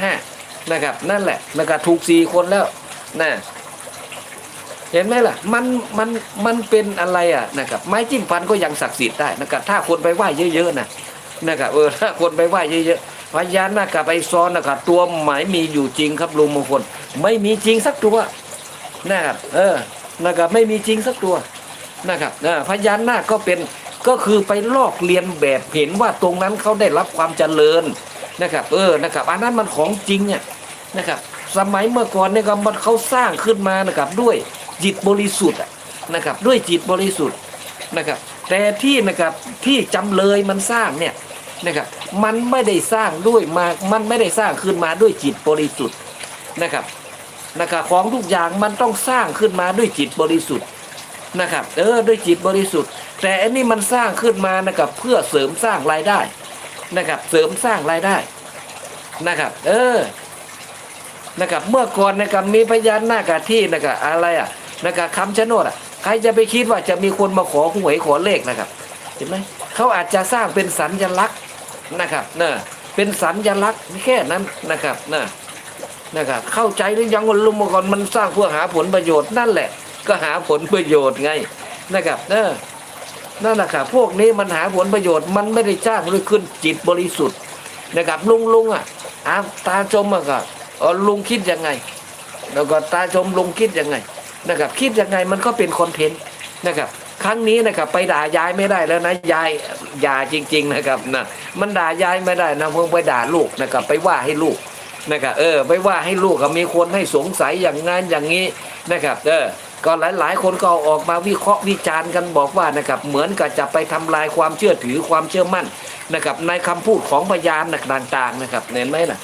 ห้านะครับนั่นแหละนะครับถูกสี่คนแล้วนะเห็นไหมล่ะมันมันมันเป็นอะไรอะนะครับไม้จิ้มฟันก็ยังศักดิ์สิทธิ์ได้นะครับถ้าคนไปไหว้เยอะๆนะนะครับเออถ้าคนไปไหว้เยอะๆพญานาคกับไอซ้อนนะครับตัวหมายมีอยู่จริงครับลุงมงคลไม่มีจริงสักตัวนะครับเออนะครับไม่มีจริงสักตัวนะครับพญานาคก็เป็นก็คือไปลอกเลียนแบบเห็นว่าตรงนั้นเขาได้รับความเจริญ นะครับเออนะครับอันนั้นมันของจริงอะนะครับสมัยเมื่อก่อนเนี่ยก็มันเขาสร้างขึ้นมานะครับด้วยจิตบริสุทธิ์นะครับด้วยจิตบริสุทธิ์นะครับแต่ที่นะครับที่จำเลยมันสร้างเนี่ยนะครับมันไม่ได้สร้างด้วยมา มันไม่ได้สร้างขึ้นมาด้วยจิตบริสุทธิ์นะครับนะครับของทุกอย่างมันต้องสร้างขึ้นมาด้วยจิตบริสุทธิ์นะครับเออด้วยจิตบริสุทธิ์ แต่อันนี้มันสร้างขึ้นมานะครับเพื่อเสริมสร้างรายได้ นะครับ เสริมสร้างรายได้นะครับ เออนะครับเมื่อก่อนนะครับมีพญานาคอะที่นะครับอะไรอะนะครับคำชะโนดอะใครจะไปคิดว่าจะมีคนมาขอหวยขอเลขนะครับ เห็นไหมเขาอาจจะสร้างเป็นสัญลักษณ์นะครับเนอะเป็นสัญลักษณ์แค่นั้นนะครับเนอะนะครับเข้าใจหรือยังว่าลุงมื่อก่อนมันสร้างเพื่อหาผลประโยชน์นั่นแหละ ก็หาผลประโยชน์ไงนะครับเนอะ นั่นแหละครับพวกนี้มันหาผลประโยชน์มันไม่ได้จ้างด้วยขึ้นจิตบริสุทธิ์นะครับลุงลุงอะอาตาจมอะก็ลุงคิดยังไง แล้วก็ตาชมลุงคิดยังไงนะครับคิดยังไงมันก็เป็นคอนเทนต์นะครับครั้งนี้นะครับไปด่ายายไม่ได้แล้วนะยายยาจริง ๆนะครับนะมันด่ายายไม่ได้นะเพิ่งไปด่าลูกนะครับไปว่าให้ลูกนะครับเออไปว่าให้ลูกมีคนให้สงสัยอย่างงั้นอย่างนี้นะครับเออ ก็หลายๆ คนก็ออกมาวิเคราะห์วิจารณ์กันบอกว่านะครับเหมือนกับจะไปทำลายความเชื่อถือความเชื่อมั่นนะครับในคำพูดของพยานต่างๆนะครับเห็นไหมนะ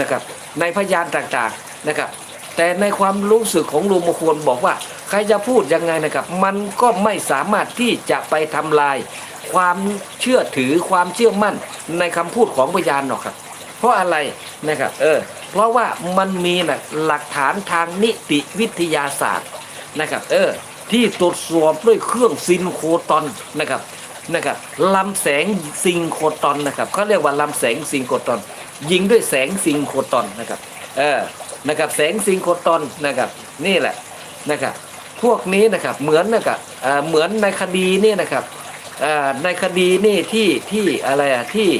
นะครับในพยานต่างๆนะครับ แต่ในความรู้สึกของลุงมงคลบอกว่า ใครจะพูดยังไงนะครับ มันก็ไม่สามารถที่จะไปทำลาย ความเชื่อถือความเชื่อมั่นในคำพูดของพยานหรอกครับ เพราะอะไรนะครับเออเพราะว่ามันมีนะหลักฐานทางนิติวิทยาศาสตร์นะครับเออที่ตรวจสอบด้วยเครื่องซินโครตอนนะครับนะครับลำแสงซิงโครตอนนะครับเขาเรียกว่าลำแสงซิงโครตอน ยิงด้วยแสงซิงโครตอนนะครับเออนะครับแสงซิงโครตอนนะครับนี่แหละนะครับพวกนี้นะครับเหมือนนะครับเอ่อเหมือนในคดีนี่นะครับเอ่อในคดีนี่ที่ที่อะไรอะที่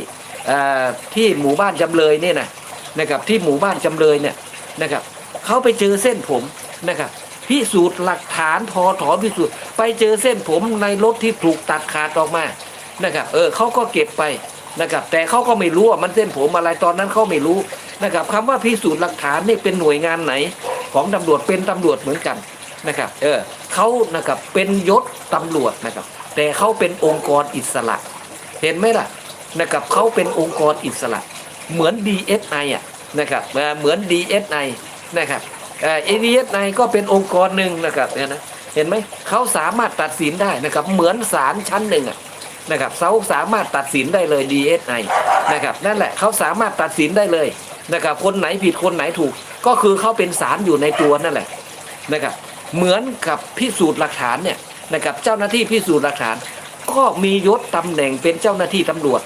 ที่หมู่บ้านจำเลยนี่นะนะครับที่หมู่บ้านจำเลยเนี่ยนะครับเขาไปเจอเส้นผมนะครับพิสูจน์หลักฐานทอถอนพิสูจน์ไปเจอเส้นผมในรถที่ถูกตัดขาดออกมานะครับเออเขาก็เก็บไปนะครับแต่เขาก็ไม่รู้ว่ามันเส้นผมอะไรตอนนั้นเขาไม่รู้นะครับคำว่าพิสูจน์หลักฐานนี่เป็นหน่วยงานไหน ของตำรวจเป็นตำรวจเหมือนกันนะครับเออเขานะครับเป็นยศตำรวจนะครับแต่เขาเป็นองค์กรอิสระ เห็นไหมล่ะ นะครับเขาเป็นองค์กรอิสระ เหมือน DSI อะนะครับเหมือน DSI นะครับเอ่อ DSI ก็เป็นองค์กรหนึ่งนะครับเนี่ยนะเห็นไหมเขาสามารถตัดสินได้นะครับ เหมือนศาลชั้นหนึ่งอะนะครับเขาสามารถตัดสินได้เลย DSI นะครับนั่นแหละเขาสามารถตัดสินได้เลยนะครับคนไหนผิดคนไหนถูก ก็คือเขาเป็นศาลอยู่ในตัวนั่นแหละนะครับเหมือนกับพิสูจน์หลักฐานเนี่ยนะครับเจ้าหน้าที่พิสูจน์หลักฐาน ก็มียศตำแหน่งเป็นเจ้าหน้าที่ตำรวจ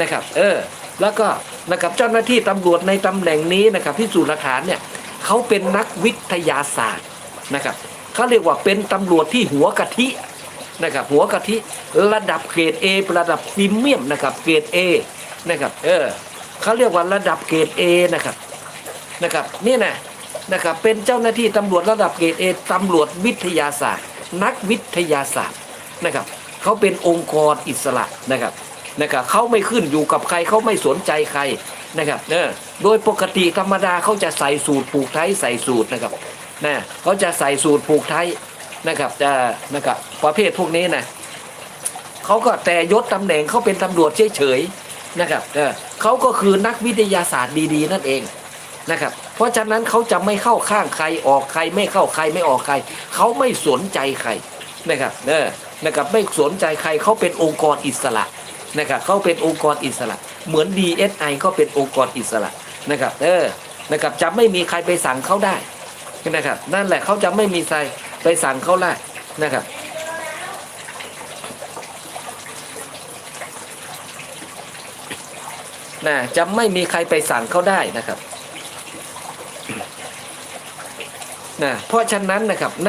นะครับเออแล้วก็นะครับเจ้าหน้าที่ตำรวจในตำแหน่งนี้นะครับพิสูจน์หลักฐานเนี่ยเขาเป็นนักวิทยาศาสตร์นะครับเขาเรียกว่าเป็นตำรวจที่หัวกะทินะครับหัวกะทิระดับเกรด A ระดับพรีเมียมนะครับเกรด A นะครับเออเขาเรียกว่าระดับเกรด A นะครับนะครับนี่นะนะครับเป็นเจ้าหน้าที่ตำรวจระดับเกรด A ตำรวจวิทยาศาสตร์ นักวิทยาศาสตร์นะครับเขาเป็นองค์กรอิสระนะครับ นะครับเขาไม่ขึ้นอยู่กับใครเขาไม่สนใจใครนะครับเออโดยปกติธรรมดาเขาจะใส่สูตรผูกไทยใส่สูตรนะครับนะเขาจะใส่สูตรผูกไทยนะครับจะนะครับประเภทพวกนี้นะเขาก็แต่ยศตำแหน่งเขาเป็นตำรวจเฉยๆนะครับเออเขาก็คือนักวิทยาศาสตร์ดีๆ นั่นเองนะครับเพราะฉะนั้นเขาจะไม่เข้าข้างใครออกใครไม่เข้าใครไม่ออกใครเขาไม่สนใจใครนะครับเออนะครับไม่สนใจใครเขาเป็นองค์กรอิสระ นะครับเขาเป็นองค์กรอิสระ เหมือน DSI ก็เป็นองค์กรอิสระนะครับเออนะครับจะไม่มีใครไปสั่งเขาได้นะครับนั่นแหละเขาจะไม่มีใครไปสั่งเขาได้นะครับนะจะไม่มีใครไปสั่งเขาได้นะครับนะเพราะฉะนั้นนะครับใน